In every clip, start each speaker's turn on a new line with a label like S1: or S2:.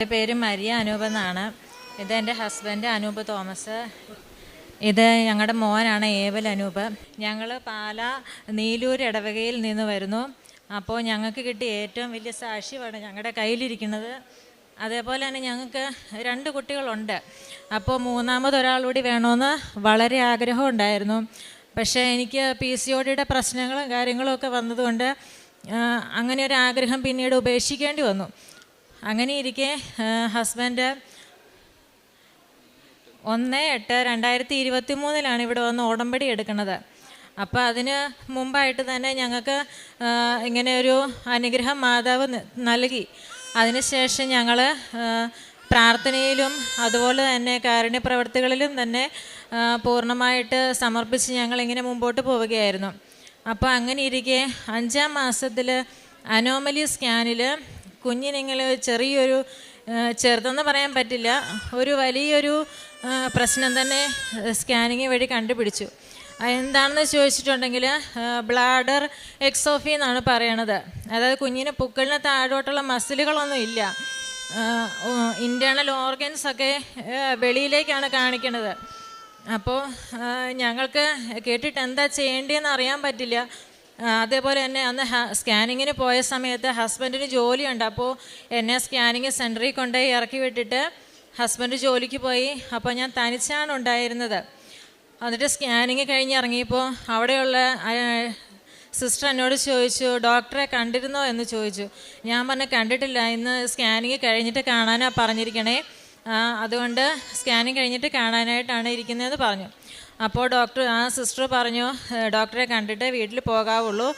S1: എന്റെ പേര് മരിയ അനൂപ് എന്നാണ്. ഇത് എന്റെ ഹസ്ബൻഡ് അനൂപ് തോമസ്. ഇത് ഞങ്ങളുടെ മോനാണ് ഏവൽ അനൂപ്. ഞങ്ങൾ പാല നീലൂർ ഇടവകയിൽ നിന്ന് വരുന്നു. അപ്പോൾ ഞങ്ങൾക്ക് കിട്ടിയ ഏറ്റവും വലിയ സാക്ഷ്യമാണ് ഞങ്ങളുടെ കയ്യിലിരിക്കുന്നത്. അതേപോലെ തന്നെ ഞങ്ങൾക്ക് രണ്ട് കുട്ടികളുണ്ട്. അപ്പോൾ മൂന്നാമത് കൂടി വേണമെന്ന് വളരെ ആഗ്രഹം ഉണ്ടായിരുന്നു. പക്ഷേ എനിക്ക് പി സി ഒ ഡിയുടെ പ്രശ്നങ്ങളും കാര്യങ്ങളും ഒക്കെ വന്നതുകൊണ്ട് അങ്ങനെ ഒരു ആഗ്രഹം പിന്നീട് ഉപേക്ഷിക്കേണ്ടി വന്നു. അങ്ങനെ ഇരിക്കെ ഹസ്ബൻഡ് ഒന്ന് എട്ട് രണ്ടായിരത്തി ഇരുപത്തി മൂന്നിലാണ് ഇവിടെ വന്ന് ഓടമ്പടി എടുക്കുന്നത്. അപ്പോൾ അതിന് മുമ്പായിട്ട് തന്നെ ഞങ്ങൾക്ക് ഇങ്ങനെ ഒരു അനുഗ്രഹം മാതാവ് നൽകി. അതിനുശേഷം ഞങ്ങൾ പ്രാർത്ഥനയിലും അതുപോലെ തന്നെ കാരുണ്യ പ്രവർത്തികളിലും തന്നെ പൂർണമായിട്ട് സമർപ്പിച്ച് ഞങ്ങളിങ്ങനെ മുമ്പോട്ട് പോവുകയായിരുന്നു. അപ്പോൾ അങ്ങനെ ഇരിക്കെ അഞ്ചാം മാസത്തിൽ അനോമലി സ്കാനിൽ കുഞ്ഞിനിങ്ങനെ ചെറിയൊരു ചെറുതെന്ന് പറയാൻ പറ്റില്ല. ഒരു വലിയൊരു പ്രശ്നം തന്നെ സ്കാനിങ് വഴി കണ്ടുപിടിച്ചു. എന്താണെന്ന് ചോദിച്ചിട്ടുണ്ടെങ്കിൽ ബ്ലാഡർ എക്സോഫി എന്നാണ് പറയണത്. അതായത് കുഞ്ഞിന് പുക്കളിന് താഴോട്ടുള്ള മസിലുകളൊന്നും ഇല്ല. ഇന്റേർണൽ ഓർഗൻസ് ഒക്കെ വെളിയിലേക്കാണ് കാണിക്കുന്നത് അപ്പോൾ ഞങ്ങൾക്ക് കേട്ടിട്ട് എന്താ ചെയ്യേണ്ടതെന്ന് അറിയാൻ പറ്റില്ല. അതേപോലെ തന്നെ അന്ന് സ്കാനിങ്ങിന് പോയ സമയത്ത് ഹസ്ബൻഡിന് ജോലിയുണ്ട്. അപ്പോൾ എന്നെ സ്കാനിങ് സെന്ററിൽ കൊണ്ടുപോയി ഇറക്കി വിട്ടിട്ട് ഹസ്ബൻഡ് ജോലിക്ക് പോയി. അപ്പോൾ ഞാൻ തനിച്ചാണ് ഉണ്ടായിരുന്നത്. എന്നിട്ട് സ്കാനിങ് കഴിഞ്ഞ് ഇറങ്ങിയപ്പോൾ അവിടെയുള്ള സിസ്റ്റർ എന്നോട് ചോദിച്ചു ഡോക്ടറെ കണ്ടിരുന്നോ? എന്ന് ചോദിച്ചു. ഞാൻ പറഞ്ഞു കണ്ടിട്ടില്ല. ഇന്ന് സ്കാനിങ് കഴിഞ്ഞിട്ട് കാണാനാണ് പറഞ്ഞിരിക്കണേ. അതുകൊണ്ട് സ്കാനിങ് കഴിഞ്ഞിട്ട് കാണാനായിട്ടാണ് ഇരിക്കുന്നതെന്ന് പറഞ്ഞു. അപ്പോൾ ഡോക്ടർ ആ സിസ്റ്റർ പറഞ്ഞു ഡോക്ടറെ കണ്ടിട്ട് വീട്ടിൽ പോകാവുള്ളൂ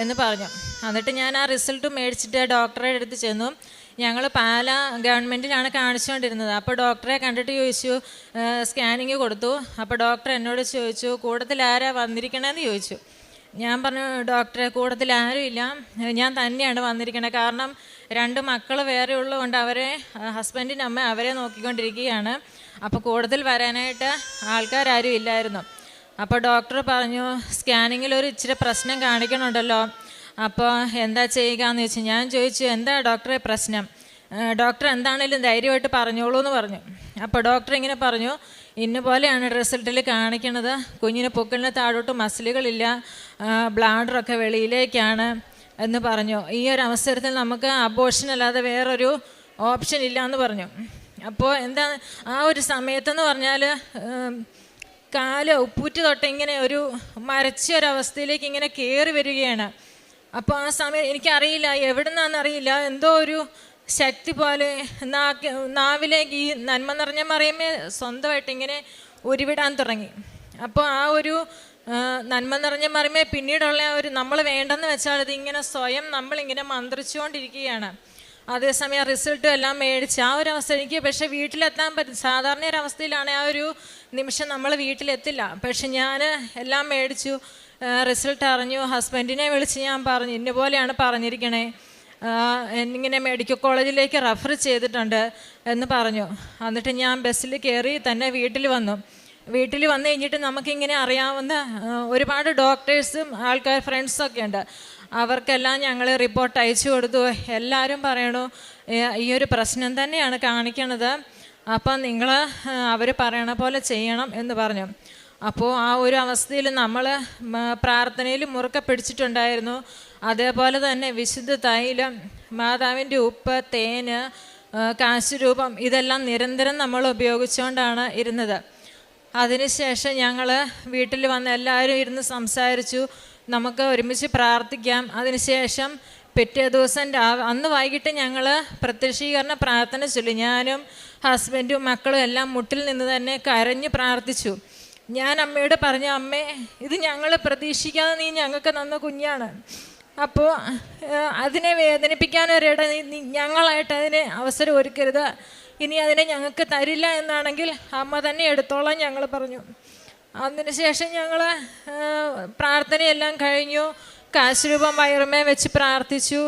S1: എന്ന് പറഞ്ഞു. എന്നിട്ട് ഞാൻ ആ റിസൾട്ട് മേടിച്ചിട്ട് ഡോക്ടറെ അടുത്ത് ചെന്നു. ഞങ്ങൾ പാല ഗവൺമെന്റിലാണ് കാണിച്ചുകൊണ്ടിരുന്നത്. അപ്പോൾ ഡോക്ടറെ കണ്ടിട്ട് ചോദിച്ചു സ്കാനിങ് കൊടുത്തു? അപ്പോൾ ഡോക്ടർ എന്നോട് ചോദിച്ചു കൂട്ടത്തിൽ ആരാ വന്നിരിക്കണമെന്ന് ചോദിച്ചു. ഞാൻ പറഞ്ഞു ഡോക്ടറെ കൂട്ടത്തിൽ ആരുമില്ല ഞാൻ തന്നെയാണ് വന്നിരിക്കുന്നത് കാരണം രണ്ട് മക്കൾ വേറെ ഉള്ളതുകൊണ്ട് അവരെ ഹസ്ബൻഡിന്റെ അമ്മ അവരെ നോക്കിക്കൊണ്ടിരിക്കുകയാണ്. അപ്പോൾ കൂടുതൽ വരാനായിട്ട് ആൾക്കാരും ഇല്ലായിരുന്നു. അപ്പോൾ ഡോക്ടർ പറഞ്ഞു സ്കാനിങ്ങിൽ ഒരു ഇച്ചിരി പ്രശ്നം കാണിക്കണുണ്ടല്ലോ. അപ്പോൾ എന്താ ചെയ്യുക എന്ന് ചോദിച്ചു. ഞാൻ ചോദിച്ചു എന്താ ഡോക്ടറെ പ്രശ്നം? ഡോക്ടർ എന്താണേലും ധൈര്യമായിട്ട് പറഞ്ഞോളൂ എന്ന് പറഞ്ഞു. അപ്പോൾ ഡോക്ടർ ഇങ്ങനെ പറഞ്ഞു ഇന്ന പോലെയാണ് റിസൾട്ടിൽ കാണിക്കണത് കുഞ്ഞിന് പൊക്കിളിന് താഴോട്ട് മസിലുകളില്ല. ബ്ലാഡറൊക്കെ വെളിയിലേക്കാണ് എന്ന് പറഞ്ഞു. ഈ ഒരു അവസരത്തിൽ നമുക്ക് അബോഷൻ അല്ലാതെ വേറൊരു ഓപ്ഷൻ ഇല്ല എന്ന് പറഞ്ഞു. അപ്പോൾ എന്താ ആ ഒരു സമയത്തെന്ന് പറഞ്ഞാൽ കാൽ ഉപ്പൂറ്റ് തൊട്ട് ഇങ്ങനെ ഒരു മരച്ച ഒരവസ്ഥയിലേക്ക് ഇങ്ങനെ കയറി വരികയാണ്. അപ്പോൾ ആ സമയം എനിക്കറിയില്ല എവിടെ നിന്നാണെന്നറിയില്ല എന്തോ ഒരു ശക്തി പോലെ നാവിലേക്ക് ഈ നന്മ നിറഞ്ഞ മറിയമ്മേ സ്വന്തമായിട്ട് ഇങ്ങനെ ഉരുവിടാൻ തുടങ്ങി. അപ്പോൾ ആ ഒരു നന്മ നിറഞ്ഞ മറിയമ്മേ പിന്നീടുള്ള ഒരു നമ്മൾ വേണ്ടെന്ന് വെച്ചാൽ ഇത് ഇങ്ങനെ സ്വയം നമ്മളിങ്ങനെ മന്ത്രിച്ചുകൊണ്ടിരിക്കുകയാണ്. അതേസമയം റിസൾട്ടും എല്ലാം മേടിച്ച് ആ ഒരു അവസ്ഥ എനിക്ക് പക്ഷേ വീട്ടിലെത്താൻ പറ്റും സാധാരണ ഒരു അവസ്ഥയിലാണ് ആ ഒരു നിമിഷം നമ്മൾ വീട്ടിലെത്തില്ല. പക്ഷെ ഞാൻ എല്ലാം മേടിച്ചു. റിസൾട്ട് അറിഞ്ഞു. ഹസ്ബൻഡിനെ വിളിച്ച് ഞാൻ പറഞ്ഞു ഇന്ന പോലെയാണ് പറഞ്ഞിരിക്കണേ. എന്നിങ്ങനെ മെഡിക്കൽ കോളേജിലേക്ക് റെഫർ ചെയ്തിട്ടുണ്ട് എന്ന് പറഞ്ഞു. എന്നിട്ട് ഞാൻ ബസ്സിൽ കയറി തന്നെ വീട്ടിൽ വന്നു. വീട്ടിൽ വന്നു കഴിഞ്ഞിട്ട് നമുക്കിങ്ങനെ അറിയാവുന്ന ഒരുപാട് ഡോക്ടേഴ്സും ആൾക്കാർ ഫ്രണ്ട്സൊക്കെ ഉണ്ട്. അവർക്കെല്ലാം ഞങ്ങൾ റിപ്പോർട്ട് അയച്ചു കൊടുത്തു. എല്ലാവരും പറയണു ഈ ഒരു പ്രശ്നം തന്നെയാണ് കാണിക്കണത്. അപ്പം നിങ്ങൾ അവർ പറയണ പോലെ ചെയ്യണം എന്ന് പറഞ്ഞു. അപ്പോൾ ആ ഒരു അവസ്ഥയിൽ നമ്മൾ പ്രാർത്ഥനയിൽ മുറുക്കെ പിടിച്ചിട്ടുണ്ടായിരുന്നു. അതേപോലെ തന്നെ വിശുദ്ധ തൈലം മാതാവിന്റെ ഉപ്പ് തേന് കാശുരൂപം ഇതെല്ലാം നിരന്തരം നമ്മൾ ഉപയോഗിച്ചുകൊണ്ടാണ് ഇരുന്നത്. അതിനുശേഷം ഞങ്ങൾ വീട്ടിൽ വന്ന് എല്ലാവരും ഇരുന്ന് സംസാരിച്ചു. നമുക്ക് ഒരുമിച്ച് പ്രാർത്ഥിക്കാം. അതിനുശേഷം പിറ്റേ ദിവസം രാ- അന്ന് വൈകിട്ട് ഞങ്ങൾ പ്രത്യക്ഷീകരണ പ്രാർത്ഥന ചൊല്ലി. ഞാനും ഹസ്ബൻഡും മക്കളും എല്ലാം മുട്ടിൽ നിന്ന് തന്നെ കരഞ്ഞ് പ്രാർത്ഥിച്ചു. ഞാൻ അമ്മയോട് പറഞ്ഞു അമ്മേ ഇത് ഞങ്ങൾ പ്രതീക്ഷിക്കാതെ നീ ഞങ്ങൾക്ക് തന്ന കുഞ്ഞാണ്. അപ്പോൾ അതിനെ വേദനിപ്പിക്കാൻ ഒരിട ഞങ്ങളായിട്ട് അതിന് അവസരം ഒരുക്കരുത്. ഇനി അതിനെ ഞങ്ങൾക്ക് തരില്ല എന്നാണെങ്കിൽ അമ്മ തന്നെ എടുത്തോളാം ഞങ്ങൾ പറഞ്ഞു. അതിനുശേഷം ഞങ്ങൾ പ്രാർത്ഥനയെല്ലാം കഴിഞ്ഞു. കാശ്രൂപം വയറുമേ വെച്ച് പ്രാർത്ഥിച്ചു.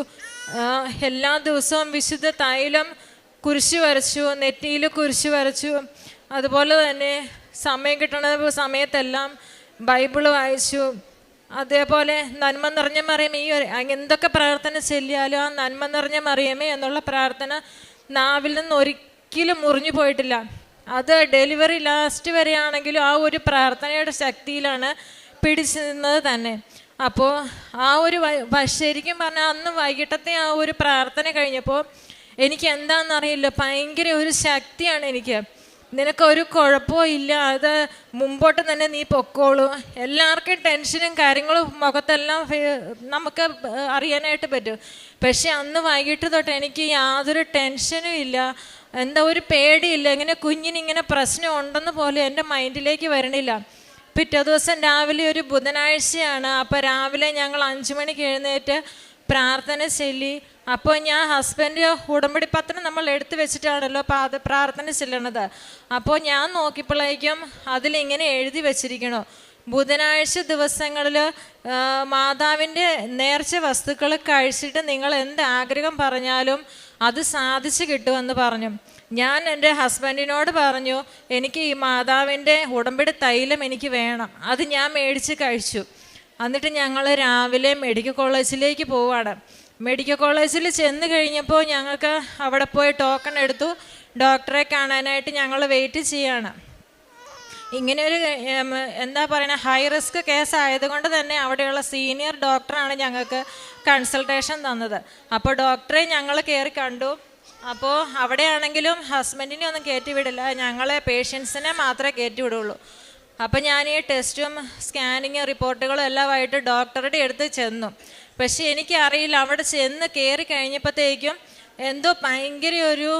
S1: എല്ലാ ദിവസവും വിശുദ്ധ തൈലം കുരിശ് വരച്ചു നെറ്റിയിൽ കുരിശ് വരച്ചു. അതുപോലെ തന്നെ സമയം കിട്ടുന്ന സമയത്തെല്ലാം ബൈബിൾ വായിച്ചു. അതേപോലെ നന്മ നിറഞ്ഞ മറിയമേ ഈ എന്തൊക്കെ പ്രാർത്ഥന ചെല്ലിയാലും ആ നന്മ നിറഞ്ഞ മറിയമേ എന്നുള്ള പ്രാർത്ഥന നാവിൽ നിന്ന് ഒരിക്കലും മുറിഞ്ഞു പോയിട്ടില്ല. അത് ഡെലിവറി ലാസ്റ്റ് വരെയാണെങ്കിലും ആ ഒരു പ്രാർത്ഥനയുടെ ശക്തിയിലാണ് പിടിച്ചു നിന്നത് തന്നെ. അപ്പോൾ ആ ഒരു ശരിക്കും പറഞ്ഞാൽ അന്ന് വൈകിട്ടത്തെ ആ ഒരു പ്രാർത്ഥന കഴിഞ്ഞപ്പോൾ എനിക്ക് എന്താണെന്നറിയില്ല. ഭയങ്കര ഒരു ശക്തിയാണ് എനിക്ക്. നിനക്കൊരു കുഴപ്പവും ഇല്ല. അത് മുമ്പോട്ട് തന്നെ നീ പൊക്കോളൂ. എല്ലാവർക്കും ടെൻഷനും കാര്യങ്ങളും മുഖത്തെല്ലാം നമുക്ക് അറിയാനായിട്ട് പറ്റും. പക്ഷെ അന്ന് വൈകിട്ട് തൊട്ട് എനിക്ക് യാതൊരു ടെൻഷനും ഇല്ല. എന്താ ഒരു പേടിയില്ല. ഇങ്ങനെ കുഞ്ഞിനിങ്ങനെ പ്രശ്നം ഉണ്ടെന്ന് പോലും എന്റെ മൈൻഡിലേക്ക് വരണില്ല. പിറ്റേ ദിവസം രാവിലെ ഒരു ബുധനാഴ്ചയാണ്. അപ്പോൾ രാവിലെ ഞങ്ങൾ അഞ്ചു മണിക്ക് എഴുന്നേറ്റ് പ്രാർത്ഥന ചൊല്ലി. അപ്പോൾ ഞാൻ ഹസ്ബൻഡ് ഉടമ്പടി പത്രം നമ്മൾ എടുത്തു വെച്ചിട്ടാണല്ലോ പാത പ്രാർത്ഥന ചെല്ലണത്. അപ്പോൾ ഞാൻ നോക്കിയപ്പോഴേക്കും അതിലിങ്ങനെ എഴുതി വെച്ചിരിക്കണോ. ബുധനാഴ്ച ദിവസങ്ങളിൽ മാതാവിന്റെ നേർച്ച വസ്തുക്കൾ കഴിച്ചിട്ട് നിങ്ങൾ എന്ത് ആഗ്രഹം പറഞ്ഞാലും അത് സാധിച്ചു കിട്ടുമെന്ന് പറഞ്ഞു. ഞാൻ എന്റെ ഹസ്ബൻഡിനോട് പറഞ്ഞു എനിക്ക് ഈ മാതാവിന്റെ ഉടമ്പടി തൈലം എനിക്ക് വേണം. അത് ഞാൻ മേടിച്ച് കഴിച്ചു. എന്നിട്ട് ഞങ്ങൾ രാവിലെ മെഡിക്കൽ കോളേജിലേക്ക് പോവാണ്. മെഡിക്കൽ കോളേജിൽ ചെന്ന് കഴിഞ്ഞപ്പോൾ ഞങ്ങൾക്ക് അവിടെ പോയി ടോക്കൺ എടുത്തു. ഡോക്ടറെ കാണാനായിട്ട് ഞങ്ങൾ വെയിറ്റ് ചെയ്യാണ്. ഇങ്ങനെ ഒരു എന്താ പറയുക ഹൈ റിസ്ക് കേസ് ആയതുകൊണ്ട് തന്നെ അവിടെയുള്ള സീനിയർ ഡോക്ടറാണ് ഞങ്ങൾക്ക് കൺസൾട്ടേഷൻ തന്നത്. അപ്പോൾ ഡോക്ടറെ ഞങ്ങൾ കയറി കണ്ടു. അപ്പോൾ അവിടെയാണെങ്കിലും ഹസ്ബൻഡിനെ ഒന്നും കയറ്റിവിടില്ല ഞങ്ങളെ പേഷ്യൻസിനെ മാത്രമേ കയറ്റി വിടുള്ളൂ. അപ്പോൾ ഞാൻ ഈ ടെസ്റ്റും സ്കാനിങ് റിപ്പോർട്ടുകളും എല്ലാമായിട്ട് ഡോക്ടറുടെ അടുത്ത് ചെന്നു. പക്ഷേ എനിക്കറിയില്ല അവിടെ ചെന്ന് കയറി കഴിഞ്ഞപ്പോഴത്തേക്കും എന്തോ ഭയങ്കര ഒരു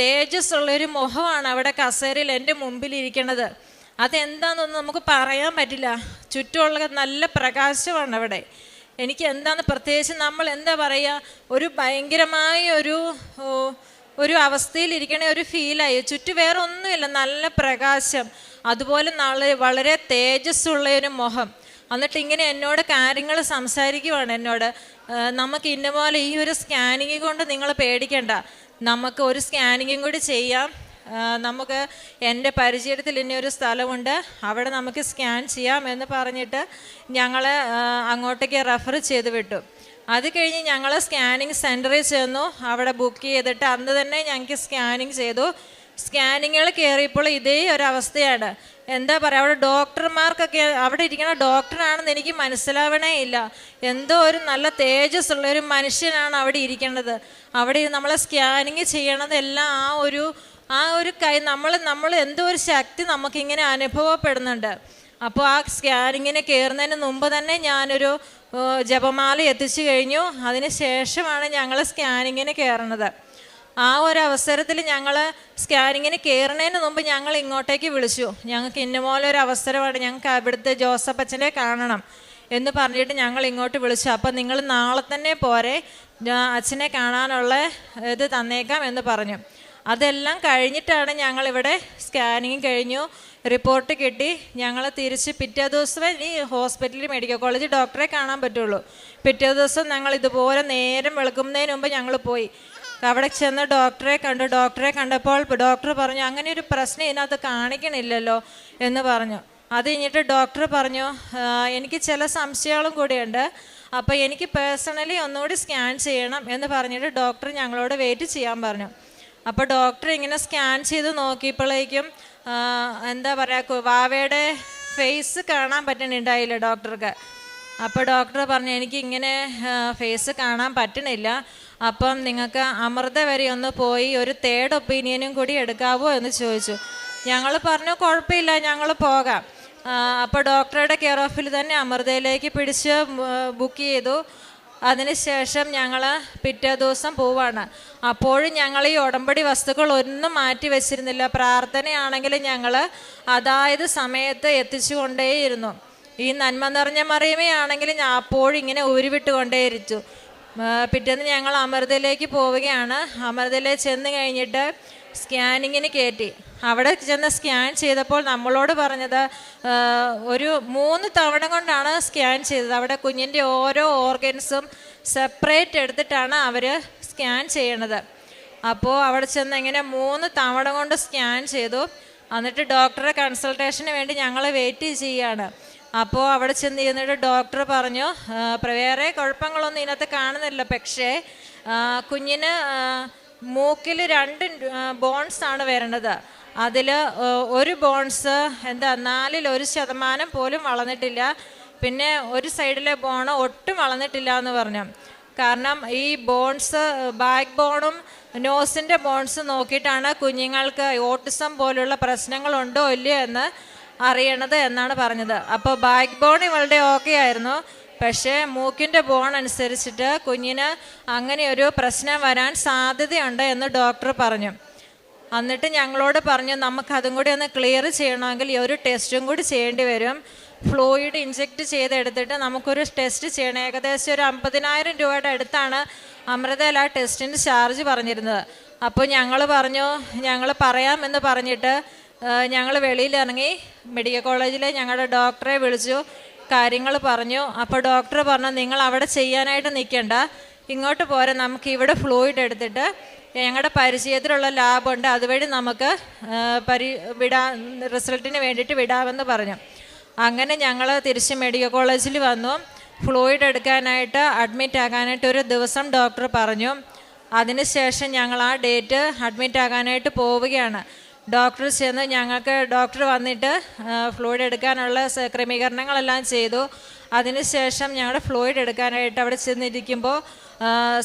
S1: തേജസ് ഉള്ളൊരു മുഖമാണ് അവിടെ കസേരയിൽ എന്റെ മുമ്പിൽ ഇരിക്കണത് അതെന്താണെന്നൊന്നും നമുക്ക് പറയാൻ പറ്റില്ല. ചുറ്റുമുള്ള നല്ല പ്രകാശമാണ് അവിടെ. എനിക്ക് എന്താന്ന് പ്രത്യേകിച്ച് നമ്മൾ എന്താ പറയുക ഒരു ഭയങ്കരമായ ഒരു ഒരു അവസ്ഥയിൽ ഇരിക്കണ ഒരു ഫീലായി. ചുറ്റു വേറെ ഒന്നുമില്ല നല്ല പ്രകാശം. അതുപോലെ നാളെ വളരെ തേജസ്സുള്ള ഒരു മുഖം. എന്നിട്ട് ഇങ്ങനെ എന്നോട് കാര്യങ്ങൾ സംസാരിക്കുവാണ് എന്നോട്. നമുക്ക് ഇന്ന പോലെ ഈ ഒരു സ്കാനിങ് കൊണ്ട് നിങ്ങൾ പേടിക്കണ്ട. നമുക്ക് ഒരു സ്കാനിങ്ങും കൂടി ചെയ്യാം. നമുക്ക് എന്റെ പരിചയത്തിൽ ഇനി ഒരു സ്ഥലമുണ്ട്. അവിടെ നമുക്ക് സ്കാൻ ചെയ്യാം എന്ന് പറഞ്ഞിട്ട് ഞങ്ങൾ അങ്ങോട്ടേക്ക് റെഫർ ചെയ്ത് വിട്ടു. അത് കഴിഞ്ഞ് ഞങ്ങൾ സ്കാനിങ് സെന്ററിൽ ചെന്നു. അവിടെ ബുക്ക് ചെയ്തിട്ട് അന്ന് തന്നെ ഞങ്ങൾക്ക് സ്കാനിങ് ചെയ്തു. സ്കാനിങ്ങുകൾ കയറിയപ്പോൾ ഇതേ ഒരു അവസ്ഥയാണ് എന്താ പറയുക അവിടെ ഡോക്ടർമാർക്കൊക്കെ അവിടെ ഇരിക്കുന്ന ഡോക്ടറാണെന്ന് എനിക്ക് മനസ്സിലാവണേ ഇല്ല. എന്തോ ഒരു നല്ല തേജസ് ഉള്ള ഒരു മനുഷ്യനാണ് അവിടെ ഇരിക്കേണ്ടത് അവിടെ നമ്മളെ സ്കാനിങ് ചെയ്യണതെല്ലാം ആ ഒരു ആ ഒരു കൈ നമ്മൾ നമ്മൾ എന്തോ ഒരു ശക്തി നമുക്കിങ്ങനെ അനുഭവപ്പെടുന്നുണ്ട്. അപ്പോൾ ആ സ്കാനിങ്ങിന് കയറുന്നതിന് മുമ്പ് തന്നെ ഞാനൊരു ജപമാല എത്തിച്ചു കഴിഞ്ഞു. അതിന് ശേഷമാണ് ഞങ്ങൾ സ്കാനിങ്ങിന് കയറണത്. ആ ഒരു അവസരത്തിൽ ഞങ്ങൾ സ്കാനിങ്ങിന് കയറുന്നതിന് മുമ്പ് ഞങ്ങൾ ഇങ്ങോട്ടേക്ക് വിളിച്ചു. ഞങ്ങൾക്ക് ഇന്നപോലെ ഒരു അവസരമാണ് ഞങ്ങൾക്ക് അവിടുത്തെ ജോസഫ് അച്ഛനെ കാണണം എന്ന് പറഞ്ഞിട്ട് ഞങ്ങൾ ഇങ്ങോട്ട് വിളിച്ചു. അപ്പം നിങ്ങൾ നാളെ തന്നെ പോരെ അച്ഛനെ കാണാനുള്ള ഇത് തന്നേക്കാം എന്ന് പറഞ്ഞു. അതെല്ലാം കഴിഞ്ഞിട്ടാണ് ഞങ്ങളിവിടെ സ്കാനിങ് കഴിഞ്ഞു. റിപ്പോർട്ട് കിട്ടി. ഞങ്ങൾ തിരിച്ച് പിറ്റേ ദിവസമേ ഈ ഹോസ്പിറ്റലിൽ മെഡിക്കൽ കോളേജ് ഡോക്ടറെ കാണാൻ പറ്റുള്ളൂ. പിറ്റേ ദിവസം ഞങ്ങൾ ഇതുപോലെ നേരം വെളുക്കുന്നതിന് മുമ്പ് ഞങ്ങൾ പോയി. അവിടെ ചെന്ന് ഡോക്ടറെ കണ്ടു. ഡോക്ടറെ കണ്ടപ്പോൾ ഡോക്ടർ പറഞ്ഞു അങ്ങനെ ഒരു പ്രശ്നം ഇതിനകത്ത് കാണിക്കണില്ലല്ലോ എന്ന് പറഞ്ഞു. അത് കഴിഞ്ഞിട്ട് ഡോക്ടർ പറഞ്ഞു എനിക്ക് ചില സംശയങ്ങളും കൂടിയുണ്ട്. അപ്പോൾ എനിക്ക് പേഴ്സണലി ഒന്നുകൂടി സ്കാൻ ചെയ്യണം എന്ന് പറഞ്ഞിട്ട് ഡോക്ടർ ഞങ്ങളോട് വെയിറ്റ് ചെയ്യാൻ പറഞ്ഞു. അപ്പോൾ ഡോക്ടർ ഇങ്ങനെ സ്കാൻ ചെയ്ത് നോക്കിയപ്പോഴേക്കും എന്താ പറയുക വാവയുടെ ഫേസ് കാണാൻ പറ്റണുണ്ടായില്ല ഡോക്ടർക്ക് അപ്പോൾ ഡോക്ടർ പറഞ്ഞു എനിക്ക് ഇങ്ങനെ ഫേസ് കാണാൻ പറ്റണില്ല. അപ്പം നിങ്ങൾക്ക് അമൃത വരെ ഒന്ന് പോയി ഒരു തേർഡ് ഒപ്പീനിയനും കൂടി എടുക്കാവോ എന്ന് ചോദിച്ചു. ഞങ്ങൾ പറഞ്ഞു കുഴപ്പമില്ല ഞങ്ങൾ പോകാം. അപ്പോൾ ഡോക്ടറുടെ കെയർ ഓഫിൽ തന്നെ അമൃതയിലേക്ക് പിടിച്ച് ബുക്ക് ചെയ്തു. അതിനുശേഷം ഞങ്ങൾ പിറ്റേ ദിവസം പോവാണ്. അപ്പോഴും ഞങ്ങൾ ഈ ഉടമ്പടി വസ്തുക്കൾ ഒന്നും മാറ്റി വെച്ചിരുന്നില്ല. പ്രാർത്ഥനയാണെങ്കിൽ ഞങ്ങൾ അതായത് സമയത്ത് എത്തിച്ചു കൊണ്ടേയിരുന്നു ഈ നന്മ നിറഞ്ഞ മറിയമയാണെങ്കിൽ ഞാൻ അപ്പോഴും ഇങ്ങനെ ഉരുവിട്ടുകൊണ്ടേയിരിച്ചു. പിറ്റേന്ന് ഞങ്ങൾ അമൃതയിലേക്ക് പോവുകയാണ്. അമൃതയിലേക്ക് ചെന്ന് കഴിഞ്ഞിട്ട് സ്കാനിങ്ങിന് കയറ്റി. അവിടെ ചെന്ന് സ്കാൻ ചെയ്തപ്പോൾ നമ്മളോട് പറഞ്ഞത് ഒരു മൂന്ന് തവണ കൊണ്ടാണ് സ്കാൻ ചെയ്തത്. അവിടെ കുഞ്ഞിന്റെ ഓരോ ഓർഗൻസും സെപ്പറേറ്റ് എടുത്തിട്ടാണ് അവർ സ്കാൻ ചെയ്യണത്. അപ്പോൾ അവിടെ ചെന്ന് ഇങ്ങനെ മൂന്ന് തവണ കൊണ്ട് സ്കാൻ ചെയ്തു. എന്നിട്ട് ഡോക്ടറെ കൺസൾട്ടേഷന് വേണ്ടി ഞങ്ങൾ വെയിറ്റ് ചെയ്യുകയാണ്. അപ്പോൾ അവിടെ ചെന്ന് ഇരുന്നിട്ട് ഡോക്ടർ പറഞ്ഞു "ആ, പ്ര- വേറെ കുഴപ്പങ്ങളൊന്നും ഇതിനകത്ത് കാണുന്നില്ല. പക്ഷേ കുഞ്ഞിന് മൂക്കിൽ രണ്ട് ബോൺസ് ആണ് വരണത് അതിൽ ഒരു ബോൺസ് എന്താ നാലിൽ ഒരു ശതമാനം പോലും വളർന്നിട്ടില്ല. പിന്നെ ഒരു സൈഡിലെ ബോൺ ഒട്ടും വളർന്നിട്ടില്ല എന്ന് പറഞ്ഞു. കാരണം ഈ ബോൺസ് ബാക്ക് ബോണും നോസിന്റെ ബോൺസ് നോക്കിയിട്ടാണ് കുഞ്ഞുങ്ങൾക്ക് ഓട്ടിസം പോലുള്ള പ്രശ്നങ്ങളുണ്ടോ ഇല്ലയോ എന്ന് അറിയണത് എന്നാണ് പറഞ്ഞത്. അപ്പോൾ ബാക്ക് ബോൺ ഇവളുടെ ഓക്കെ ആയിരുന്നു. പക്ഷേ മൂക്കിന്റെ ബോൺ അനുസരിച്ചിട്ട് കുഞ്ഞിന് അങ്ങനെ ഒരു പ്രശ്നം വരാൻ സാധ്യതയുണ്ട് എന്ന് ഡോക്ടർ പറഞ്ഞു. എന്നിട്ട് ഞങ്ങളോട് പറഞ്ഞു നമുക്ക് അതും കൂടി ഒന്ന് ക്ലിയർ ചെയ്യണമെങ്കിൽ ഒരു ടെസ്റ്റും കൂടി ചെയ്യേണ്ടി വരും. ഫ്ലൂയിഡ് ഇഞ്ചെക്റ്റ് ചെയ്തെടുത്തിട്ട് നമുക്കൊരു ടെസ്റ്റ് ചെയ്യണം. ഏകദേശം ഒരു അമ്പതിനായിരം രൂപയുടെ അടുത്താണ് അമൃതയിൽ ആ ടെസ്റ്റിന്റെ ചാർജ് പറഞ്ഞിരുന്നത്. അപ്പോൾ ഞങ്ങൾ പറഞ്ഞു ഞങ്ങൾ പറയാമെന്ന് പറഞ്ഞിട്ട് ഞങ്ങൾ വെളിയിലിറങ്ങി മെഡിക്കൽ കോളേജിലെ ഞങ്ങളുടെ ഡോക്ടറെ വിളിച്ചു കാര്യങ്ങൾ പറഞ്ഞു. അപ്പോൾ ഡോക്ടർ പറഞ്ഞു നിങ്ങൾ അവിടെ ചെയ്യാനായിട്ട് നിൽക്കണ്ട ഇങ്ങോട്ട് പോരെ നമുക്ക് ഇവിടെ ഫ്ലൂയിഡ് എടുത്തിട്ട് ഞങ്ങളുടെ പരിചയത്തിലുള്ള ലാബുണ്ട് അതുവഴി നമുക്ക് പരി വിടാ റിസൾട്ടിന് വേണ്ടിയിട്ട് വിടാമെന്ന് പറഞ്ഞു. അങ്ങനെ ഞങ്ങൾ തിരിച്ച് മെഡിക്കൽ കോളേജിൽ വന്നു. ഫ്ലൂയിഡ് എടുക്കാനായിട്ട് അഡ്മിറ്റ് ആകാനായിട്ട് ഒരു ദിവസം ഡോക്ടർ പറഞ്ഞു. അതിനുശേഷം ഞങ്ങൾ ആ ഡേറ്റ് അഡ്മിറ്റ് ആകാനായിട്ട് പോവുകയാണ്. ഡോക്ടർ ചെന്ന് ഞങ്ങൾക്ക് ഡോക്ടർ വന്നിട്ട് ഫ്ലൂയിഡ് എടുക്കാനുള്ള ക്രമീകരണങ്ങളെല്ലാം ചെയ്തു. അതിനുശേഷം ഞങ്ങളുടെ ഫ്ലൂയിഡ് എടുക്കാനായിട്ട് അവിടെ ചെന്നിരിക്കുമ്പോൾ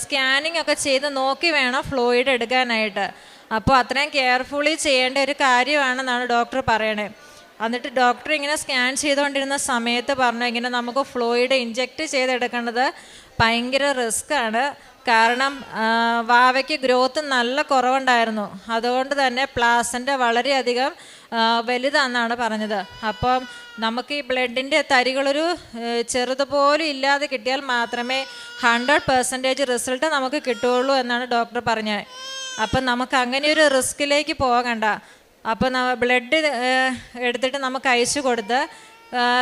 S1: സ്കാനിങ് ഒക്കെ ചെയ്ത് നോക്കി വേണം ഫ്ലൂയിഡ് എടുക്കാനായിട്ട്. അപ്പോൾ അത്രയും കെയർഫുള്ളി ചെയ്യേണ്ട ഒരു കാര്യമാണെന്നാണ് ഡോക്ടർ പറയണേ. എന്നിട്ട് ഡോക്ടർ ഇങ്ങനെ സ്കാൻ ചെയ്തുകൊണ്ടിരുന്ന സമയത്ത് പറഞ്ഞു ഇങ്ങനെ നമുക്ക് ഫ്ലൂയിഡ് ഇഞ്ചെക്റ്റ് ചെയ്തെടുക്കേണ്ടത് ഭയങ്കര റിസ്ക് ആണ്. കാരണം വാവയ്ക്ക് ഗ്രോത്ത് നല്ല കുറവുണ്ടായിരുന്നു. അതുകൊണ്ട് തന്നെ പ്ലാസന്റ് വളരെയധികം വലുതാണെന്നാണ് പറഞ്ഞത്. അപ്പം നമുക്ക് ഈ ബ്ലഡിന്റെ തരികളൊരു ചെറുതുപോലും ഇല്ലാതെ കിട്ടിയാൽ മാത്രമേ ഹൺഡ്രഡ് പെർസെന്റേജ് റിസൾട്ട് നമുക്ക് കിട്ടുകയുള്ളൂ എന്നാണ് ഡോക്ടർ പറഞ്ഞത്. അപ്പം നമുക്ക് അങ്ങനെ ഒരു റിസ്കിലേക്ക് പോകണ്ട. അപ്പം ബ്ലഡ് എടുത്തിട്ട് നമുക്ക് അയച്ചു കൊടുത്ത്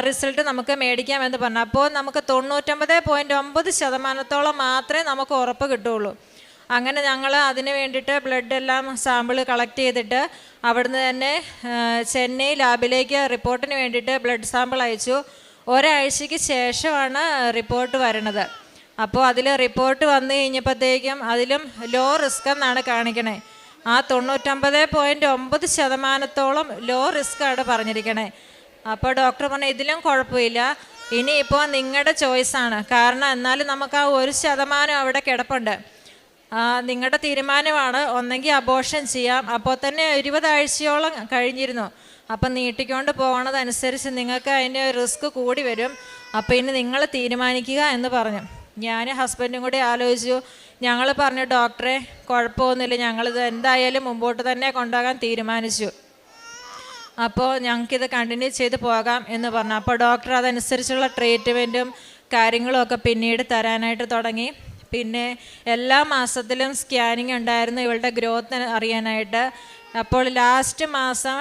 S1: റിസൾട്ട് നമുക്ക് മേടിക്കാമെന്ന് പറഞ്ഞു. അപ്പോൾ നമുക്ക് തൊണ്ണൂറ്റൊമ്പത് പോയിന്റ് ഒമ്പത് ശതമാനത്തോളം മാത്രമേ നമുക്ക് ഉറപ്പ് കിട്ടുകയുള്ളൂ. അങ്ങനെ ഞങ്ങൾ അതിന് വേണ്ടിയിട്ട് ബ്ലഡ് എല്ലാം സാമ്പിൾ കളക്ട് ചെയ്തിട്ട് അവിടുന്ന് തന്നെ ചെന്നൈ ലാബിലേക്ക് റിപ്പോർട്ടിന് വേണ്ടിയിട്ട് ബ്ലഡ് സാമ്പിൾ അയച്ചു. ഒരാഴ്ചയ്ക്ക് ശേഷമാണ് റിപ്പോർട്ട് വരണത് അപ്പോൾ അതിൽ റിപ്പോർട്ട് വന്നു കഴിഞ്ഞപ്പോഴത്തേക്കും അതിലും ലോ റിസ്ക് എന്നാണ് കാണിക്കണേ. ആ തൊണ്ണൂറ്റൊമ്പത് പോയിന്റ് ഒമ്പത് ശതമാനത്തോളം ലോ റിസ്ക് ആണ് പറഞ്ഞിരിക്കണേ. അപ്പോൾ ഡോക്ടർ പറഞ്ഞു ഇതിലും കുഴപ്പമില്ല. ഇനിയിപ്പോൾ നിങ്ങളുടെ ചോയ്സാണ് കാരണം എന്നാലും നമുക്ക് ആ ഒരു ശതമാനം അവിടെ കിടപ്പുണ്ട്. നിങ്ങളുടെ തീരുമാനമാണ്. ഒന്നെങ്കിൽ അബോഷൻ ചെയ്യാം. അപ്പോൾ തന്നെ ഇരുപതാഴ്ചയോളം കഴിഞ്ഞിരുന്നു. അപ്പം നീട്ടിക്കൊണ്ട് പോകണതനുസരിച്ച് നിങ്ങൾക്ക് അതിന്റെ റിസ്ക് കൂടി വരും. അപ്പോൾ ഇനി നിങ്ങൾ തീരുമാനിക്കുക എന്ന് പറഞ്ഞു. ഞാൻ ഹസ്ബൻഡും കൂടി ആലോചിച്ചു. ഞങ്ങൾ പറഞ്ഞു ഡോക്ടറെ കുഴപ്പമൊന്നുമില്ല. ഞങ്ങളിത് എന്തായാലും മുമ്പോട്ട് തന്നെ കൊണ്ടുപോകാൻ തീരുമാനിച്ചു. അപ്പോൾ ഞങ്ങൾക്കിത് കണ്ടിന്യൂ ചെയ്ത് പോകാം എന്ന് പറഞ്ഞു. അപ്പോൾ ഡോക്ടർ അതനുസരിച്ചുള്ള ട്രീറ്റ്മെന്റും കാര്യങ്ങളും ഒക്കെ പിന്നീട് തരാനായിട്ട് തുടങ്ങി. പിന്നെ എല്ലാ മാസത്തിലും സ്കാനിങ് ഉണ്ടായിരുന്നു ഇവളുടെ ഗ്രോത്ത് അറിയാനായിട്ട്. അപ്പോൾ ലാസ്റ്റ് മാസം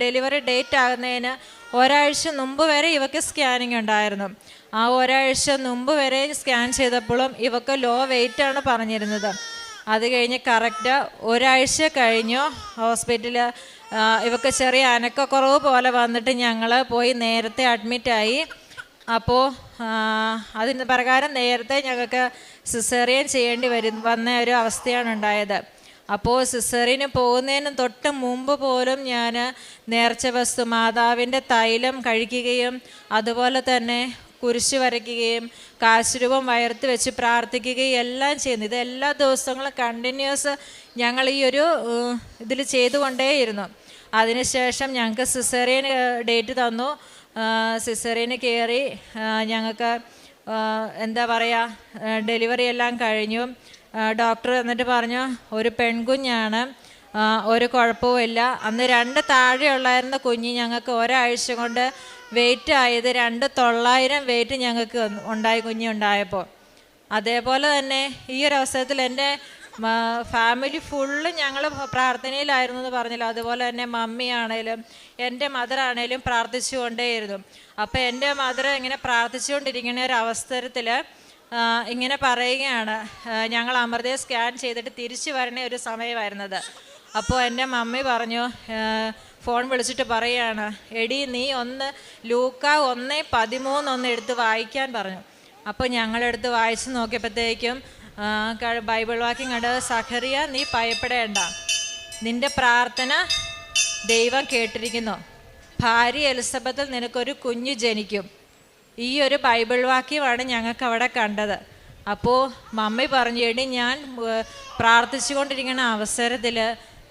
S1: ഡെലിവറി ഡേറ്റ് ആകുന്നതിന് ഒരാഴ്ച മുമ്പ് വരെ ഇവക്ക് സ്കാനിങ് ഉണ്ടായിരുന്നു. ആ ഒരാഴ്ച മുമ്പ് വരെ സ്കാൻ ചെയ്തപ്പോഴും ഇവക്ക് ലോ വെയിറ്റ് ആണ് പറഞ്ഞിരുന്നത്. അത് കഴിഞ്ഞ് കറക്റ്റ് ഒരാഴ്ച കഴിഞ്ഞു. ഹോസ്പിറ്റലിൽ ഇവക്ക് ചെറിയ അനക്കക്കുറവ് പോലെ വന്നിട്ട് ഞങ്ങൾ പോയി നേരത്തെ അഡ്മിറ്റായി അപ്പോൾ അതിന് പ്രകാരം നേരത്തെ ഞങ്ങൾക്ക് സിസേറിയൻ ചെയ്യേണ്ടി വരും വന്ന ഒരു അവസ്ഥയാണ് ഉണ്ടായത്. അപ്പോൾ സിസേറിന് പോകുന്നതിന് തൊട്ട് മുമ്പ് പോലും ഞാൻ നേർച്ച വസ്തു മാതാവിന്റെ തൈലം കഴിക്കുകയും അതുപോലെ തന്നെ കുരിശ് വരയ്ക്കുകയും കാശുരൂപം വയർത്ത് വെച്ച് പ്രാർത്ഥിക്കുകയും എല്ലാം ചെയ്യുന്നു. ഇത് എല്ലാ ദിവസങ്ങളും കണ്ടിന്യൂസ് ഞങ്ങൾ ഈ ഒരു ഇതിൽ ചെയ്തുകൊണ്ടേയിരുന്നു. അതിനുശേഷം ഞങ്ങൾക്ക് സിസേറിയൻ ഡേറ്റ് തന്നു. സിസേറിയന് കയറി ഞങ്ങൾക്ക് എന്താ പറയുക ഡെലിവറി എല്ലാം കഴിഞ്ഞു. ഡോക്ടർ എന്നിട്ട് പറഞ്ഞു ഒരു പെൺകുഞ്ഞാണ് ഒരു കുഴപ്പവുമില്ല. അന്ന് രണ്ട് താഴെയുള്ളായിരുന്ന കുഞ്ഞ് ഞങ്ങൾക്ക് ഒരാഴ്ച കൊണ്ട് വെയിറ്റ് ആയത് രണ്ട് തൊള്ളായിരം വെയിറ്റ് ഞങ്ങൾക്ക് ഉണ്ടായി കുഞ്ഞുണ്ടായപ്പോൾ അതേപോലെ തന്നെ ഈ ഒരു അവസരത്തിൽ എന്റെ ഫാമിലി ഫുള്ള് ഞങ്ങൾ പ്രാർത്ഥനയിലായിരുന്നു എന്ന് പറഞ്ഞില്ല. അതുപോലെ തന്നെ മമ്മി ആണേലും എന്റെ മദർ ആണേലും പ്രാർത്ഥിച്ചുകൊണ്ടേയിരുന്നു. അപ്പോൾ എന്റെ മദർ ഇങ്ങനെ പ്രാർത്ഥിച്ചുകൊണ്ടിരിക്കുന്ന ഒരു അവസരത്തിൽ ഇങ്ങനെ പറയുകയാണ് ഞങ്ങൾ അമൃതയെ സ്കാൻ ചെയ്തിട്ട് തിരിച്ചു വരണ ഒരു സമയമായിരുന്നത്. അപ്പോൾ എന്റെ മമ്മി പറഞ്ഞു ഫോൺ വിളിച്ചിട്ട് പറയുകയാണ് എടി നീ ഒന്ന് ലൂക്ക ഒന്ന് പതിമൂന്ന് ഒന്ന് എടുത്ത് വായിക്കാൻ പറഞ്ഞു. അപ്പോൾ ഞങ്ങളെടുത്ത് വായിച്ച് നോക്കിയപ്പോഴത്തേക്കും ബൈബിൾ വാക്യം കണ്ട് സഖറിയ നീ ഭയപ്പെടേണ്ട. നിന്റെ പ്രാർത്ഥന ദൈവം കേട്ടിരിക്കുന്നു. ഭാര്യ എലിസബത്തിൽ നിനക്കൊരു കുഞ്ഞ് ജനിക്കും. ഈ ഒരു ബൈബിൾ വാക്യമാണ് ഞങ്ങൾക്ക് അവിടെ കണ്ടത്. അപ്പോൾ മമ്മി പറഞ്ഞു എടി ഞാൻ പ്രാർത്ഥിച്ചുകൊണ്ടിരിക്കുന്ന അവസരത്തിൽ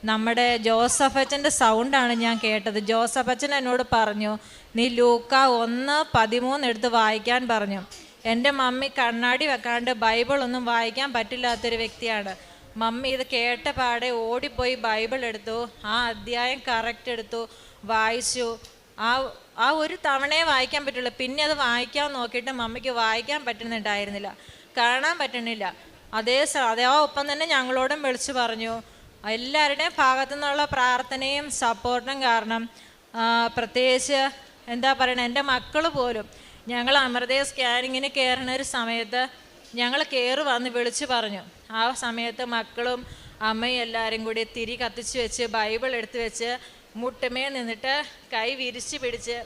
S1: നമ്മുടെ ജോസഫ് അച്ഛന്റെ സൗണ്ടാണ് ഞാൻ കേട്ടത്. ജോസഫ് അച്ഛൻ എന്നോട് പറഞ്ഞു നീ ലൂക്ക ഒന്ന് പതിമൂന്ന് എടുത്ത് വായിക്കാൻ പറഞ്ഞു. എന്റെ മമ്മി കണ്ണാടി വെക്കാണ്ട് ബൈബിൾ ഒന്നും വായിക്കാൻ പറ്റില്ലാത്തൊരു വ്യക്തിയാണ്. മമ്മി ഇത് കേട്ട പാടെ ഓടിപ്പോയി ബൈബിൾ എടുത്തു. ആ അധ്യായം കറക്റ്റ് എടുത്തു വായിച്ചു. ആ ആ ഒരു തവണയെ വായിക്കാൻ പറ്റുള്ളൂ. പിന്നെ അത് വായിക്കാൻ നോക്കിയിട്ട് മമ്മിക്ക് വായിക്കാൻ പറ്റുന്നുണ്ടായിരുന്നില്ല. കാണാൻ പറ്റുന്നില്ല. അതേ അതേ ഒപ്പം തന്നെ ഞങ്ങളോടും വിളിച്ചു പറഞ്ഞു. എല്ലാവരുടെയും ഭാഗത്തു നിന്നുള്ള പ്രാർത്ഥനയും സപ്പോർട്ടും കാരണം പ്രത്യേകിച്ച് എന്താ പറയണത് എന്റെ മക്കൾ പോലും ഞങ്ങൾ അമൃതയെ സ്കാനിങ്ങിന് കയറുന്ന ഒരു സമയത്ത് ഞങ്ങൾ കയറി വന്ന് വിളിച്ചു പറഞ്ഞു. ആ സമയത്ത് മക്കളും അമ്മയും എല്ലാവരും കൂടി തിരി കത്തിച്ച് വെച്ച് ബൈബിൾ എടുത്ത് വെച്ച് മുട്ടുമേ നിന്നിട്ട് കൈ വിരിച്ച് പിടിച്ച്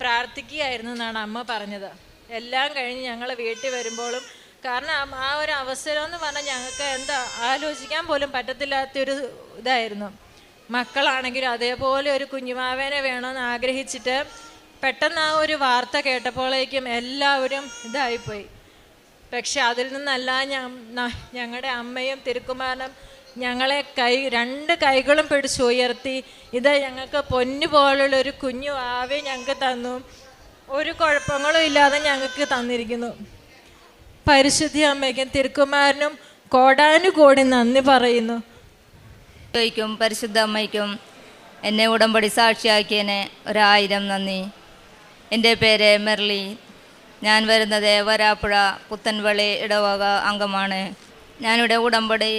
S1: പ്രാർത്ഥിക്കുകയായിരുന്നു എന്നാണ് അമ്മ പറഞ്ഞത്. എല്ലാം കഴിഞ്ഞ് ഞങ്ങൾ വീട്ടിൽ വരുമ്പോഴും കാരണം ആ- ഒരു അവസരം എന്ന് പറഞ്ഞാൽ ഞങ്ങൾക്ക് എന്താ ആലോചിക്കാൻ പോലും പറ്റത്തില്ലാത്തൊരു ഇതായിരുന്നു. മക്കളാണെങ്കിലും അതേപോലെ ഒരു കുഞ്ഞുമാവേനെ വേണമെന്ന് ആഗ്രഹിച്ചിട്ട് പെട്ടെന്ന് ആ ഒരു വാർത്ത കേട്ടപ്പോഴേക്കും എല്ലാവരും ഇതായിപ്പോയി. പക്ഷെ അതിൽ നിന്നല്ല ഞങ്ങളുടെ അമ്മയും തിരുക്കുമാരനും ഞങ്ങളെ കൈ രണ്ട് കൈകളും പിടിച്ച് ഉയർത്തി. ഇത് ഞങ്ങൾക്ക് പൊന്നു പോലുള്ള ഒരു കുഞ്ഞു ആവേ ഞങ്ങൾക്ക് തന്നു. ഒരു കുഴപ്പങ്ങളും ഇല്ലാതെ ഞങ്ങൾക്ക് തന്നിരിക്കുന്നു. പരിശുദ്ധി അമ്മയ്ക്കും തിരുക്കുമാരനും കോടാനുകോടി നന്ദി പറയുന്നു.
S2: ഈശോയ്ക്കും പരിശുദ്ധ അമ്മയ്ക്കും എന്നെ ഉടമ്പടി സാക്ഷിയാക്കിയതിന് ഒരായിരം നന്ദി. എന്റെ പേര് മെർലി. ഞാൻ വരുന്നത് വരാപ്പുഴ പുത്തൻവളി ഇടവക അംഗമാണ്. ഞാനിവിടെ ഉടമ്പടി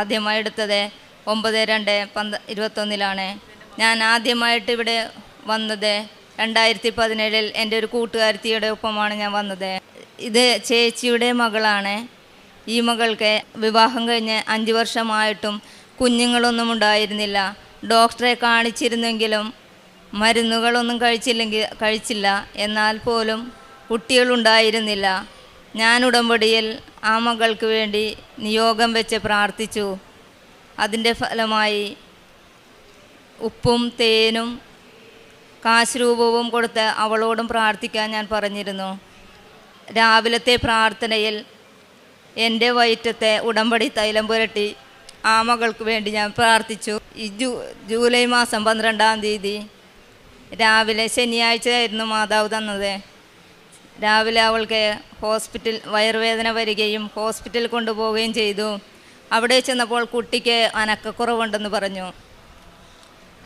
S2: ആദ്യമായി എടുത്തത് ഒമ്പത് രണ്ട് പന്ത ഇരുപത്തൊന്നിലാണ്. ഞാൻ ആദ്യമായിട്ട് ഇവിടെ വന്നത് രണ്ടായിരത്തി പതിനേഴിൽ എന്റെ ഒരു കൂട്ടുകാരത്തിയുടെ ഒപ്പമാണ് ഞാൻ വന്നത്. ഇത് ചേച്ചിയുടെ മകളാണ്. ഈ മകൾക്ക് വിവാഹം കഴിഞ്ഞ് അഞ്ച് വർഷമായിട്ടും കുഞ്ഞുങ്ങളൊന്നും ഉണ്ടായിരുന്നില്ല. ഡോക്ടറെ കാണിച്ചിരുന്നെങ്കിലും മരുന്നുകളൊന്നും കഴിച്ചില്ലെങ്കിൽ കഴിച്ചില്ല. എന്നാൽ പോലും കുട്ടികളുണ്ടായിരുന്നില്ല ഞാൻ ഉടമ്പടിയിൽ ആ മകൾക്ക് വേണ്ടി നിയോഗം വെച്ച് പ്രാർത്ഥിച്ചു. അതിന്റെ ഫലമായി ഉപ്പും തേനും കാശ് രൂപവും കൊടുത്ത് അവളോടും പ്രാർത്ഥിക്കാൻ ഞാൻ പറഞ്ഞിരുന്നു. രാവിലത്തെ പ്രാർത്ഥനയിൽ എന്റെ വയറ്റത്തെ ഉടമ്പടി തൈലം പുരട്ടി ആ മകൾക്ക് വേണ്ടി ഞാൻ പ്രാർത്ഥിച്ചു. ഈ ജൂ ജൂലൈ മാസം പന്ത്രണ്ടാം തീയതി രാവിലെ ശനിയാഴ്ചയായിരുന്നു മാതാവ് തന്നത്. രാവിലെ അവൾക്ക് ഹോസ്പിറ്റൽ വയറുവേദന വരികയും ഹോസ്പിറ്റൽ കൊണ്ടുപോവുകയും ചെയ്തു. അവിടെ ചെന്നപ്പോൾ കുട്ടിക്ക് അനക്കക്കുറവുണ്ടെന്ന് പറഞ്ഞു.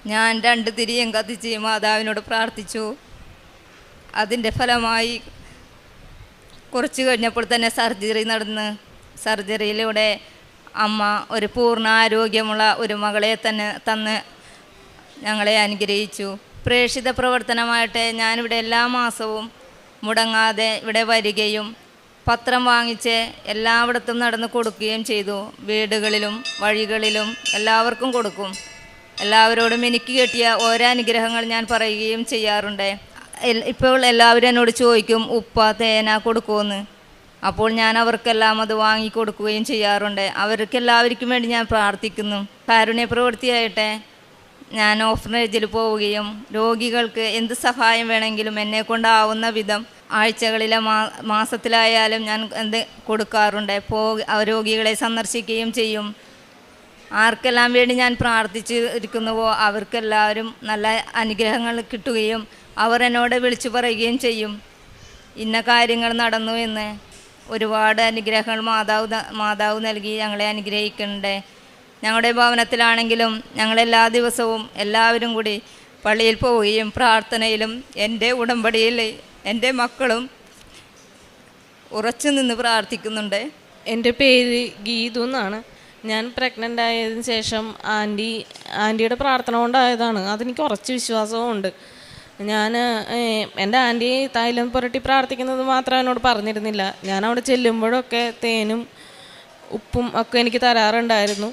S2: ഞാൻ രണ്ട് തിരിയും കത്തിച്ച് മാതാവിനോട് പ്രാർത്ഥിച്ചു. അതിന്റെ ഫലമായി കുറച്ച് കഴിഞ്ഞപ്പോൾ തന്നെ സർജറി നടന്ന്. സർജറിയിലൂടെ അമ്മ ഒരു പൂർണ ആരോഗ്യമുള്ള ഒരു മകളെ തന്നെ തന്ന് ഞങ്ങളെ അനുഗ്രഹിച്ചു. പ്രേക്ഷിത പ്രവർത്തനമായിട്ട് ഞാനിവിടെ എല്ലാ മാസവും മുടങ്ങാതെ ഇവിടെ വരികയും പത്രം വാങ്ങിച്ച് എല്ലായിടത്തും നടന്ന് കൊടുക്കുകയും ചെയ്തു. വീടുകളിലും വഴികളിലും എല്ലാവർക്കും കൊടുക്കും. എല്ലാവരോടും എനിക്ക് കിട്ടിയ ഓരോ അനുഗ്രഹങ്ങൾ ഞാൻ പറയുകയും ചെയ്യാറുണ്ട്. ഇപ്പോൾ എല്ലാവരും എന്നോട് ചോദിക്കും ഉപ്പ തേന കൊടുക്കുമെന്ന് അപ്പോൾ ഞാൻ അവർക്കെല്ലാം അത് വാങ്ങി കൊടുക്കുകയും ചെയ്യാറുണ്ട്. അവർക്ക് എല്ലാവർക്കും വേണ്ടി ഞാൻ പ്രാർത്ഥിക്കുന്നു. കാരുണ്യ പ്രവൃത്തിയായിട്ട് ഞാൻ ഓഫറേജിൽ പോവുകയും രോഗികൾക്ക് എന്ത് സഹായം വേണമെങ്കിലും എന്നെ കൊണ്ടാവുന്ന വിധം ആഴ്ചകളിലെ മാ മാസത്തിലായാലും ഞാൻ എന്ത് കൊടുക്കാറുണ്ട്. പോ രോഗികളെ സന്ദർശിക്കുകയും ചെയ്യും. ആർക്കെല്ലാം വേണ്ടി ഞാൻ പ്രാർത്ഥിച്ചിരിക്കുന്നുവോ അവർക്കെല്ലാവരും നല്ല അനുഗ്രഹങ്ങൾ കിട്ടുകയും അവർ എന്നോട് വിളിച്ചു പറയുകയും ചെയ്യും. ഇന്ന കാര്യങ്ങൾ നടന്നു എന്ന്. ഒരുപാട് അനുഗ്രഹങ്ങൾ മാതാവ് മാതാവ് നൽകി ഞങ്ങളെ അനുഗ്രഹിക്കുന്നുണ്ട് ഞങ്ങളുടെ ഭവനത്തിലാണെങ്കിലും ഞങ്ങളെല്ലാ ദിവസവും എല്ലാവരും കൂടി പള്ളിയിൽ പോവുകയും പ്രാർത്ഥനയിലും എന്റെ ഉടമ്പടിയിൽ എന്റെ മക്കളും ഉറച്ചു നിന്ന് പ്രാർത്ഥിക്കുന്നുണ്ട്.
S3: എന്റെ പേര് ഗീതു എന്നാണ്. ഞാൻ പ്രഗ്നന്റ് ആയതിനു ശേഷം ആന്റി ആന്റിയുടെ പ്രാർത്ഥന കൊണ്ടായതാണ്. അതെനിക്ക് ഉറച്ച് വിശ്വാസവും ഉണ്ട് ഞാൻ എന്റെ ആന്റി തൈലം പുരട്ടി പ്രാർത്ഥിക്കുന്നത് മാത്രം എന്നോട് പറഞ്ഞിരുന്നില്ല. ഞാൻ അവിടെ ചെല്ലുമ്പോഴൊക്കെ തേനും ഉപ്പും ഒക്കെ എനിക്ക് തരാറുണ്ടായിരുന്നു.